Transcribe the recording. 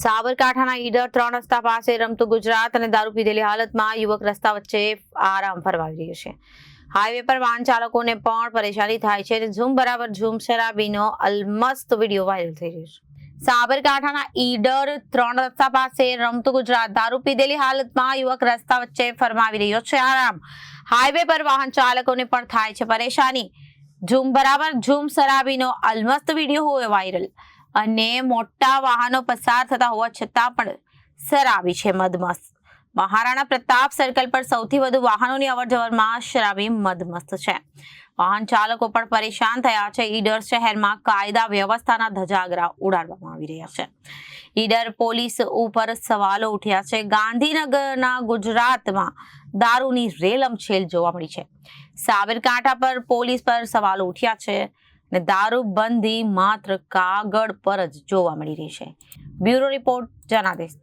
સાબરકાંઠાના ઈડર ત્રણ રસ્તા પાસે રમતું ગુજરાત અને દારૂ પીધેલી હાલતમાં યુવક રસ્તા વચ્ચે આરામ ફરમાવી રહ્યો છે. હાઈવે પર વાહન ચાલકોને પણ પરેશાની થાય છે અને ઝૂમ બરાબર ઝૂમ શરાબીનો અલમસ્ત વીડિયો વાયરલ થઈ રહ્યો છે. સાબરકાંઠાના ઈડર ત્રણ રસ્તા પાસે રમતું ગુજરાત દારૂ પીધેલી હાલતમાં યુવક રસ્તા વચ્ચે ફરમાવી રહ્યો છે આરામ. હાઈવે પર વાહન ચાલકોને પણ થાય છે પરેશાની. ઝૂમ બરાબર ઝૂમ શરાબીનો અલમસ્ત વીડિયો હોય વાયરલ. અને મોટા વાહનો પસાર થતા હોવા છતાં પણ શરાબી છે મદમસ્ત. મહારાણા પ્રતાપ સર્કલ પર સૌથી વધુ વાહનોની અવરજવરમાં શરાબી મદમસ્ત છે. વાહન ચાલકો પણ પરેશાન થયા છે. ઈડર શહેરમાં કાયદા વ્યવસ્થાના ધજાગરા ઉડાડવામાં આવી રહ્યા છે. ઈડર પોલીસ ઉપર સવાલો ઉઠ્યા છે. ગાંધીનગરના ગુજરાતમાં દારૂની રેલમછેલ જોવા મળી છે. સાબરકાંઠા પર પોલીસ પર સવાલો ઉઠ્યા છે. અને દારૂબંધી માત્ર કાગળ પર જ જોવા મળી રહી છે. Bureau report Janadesh.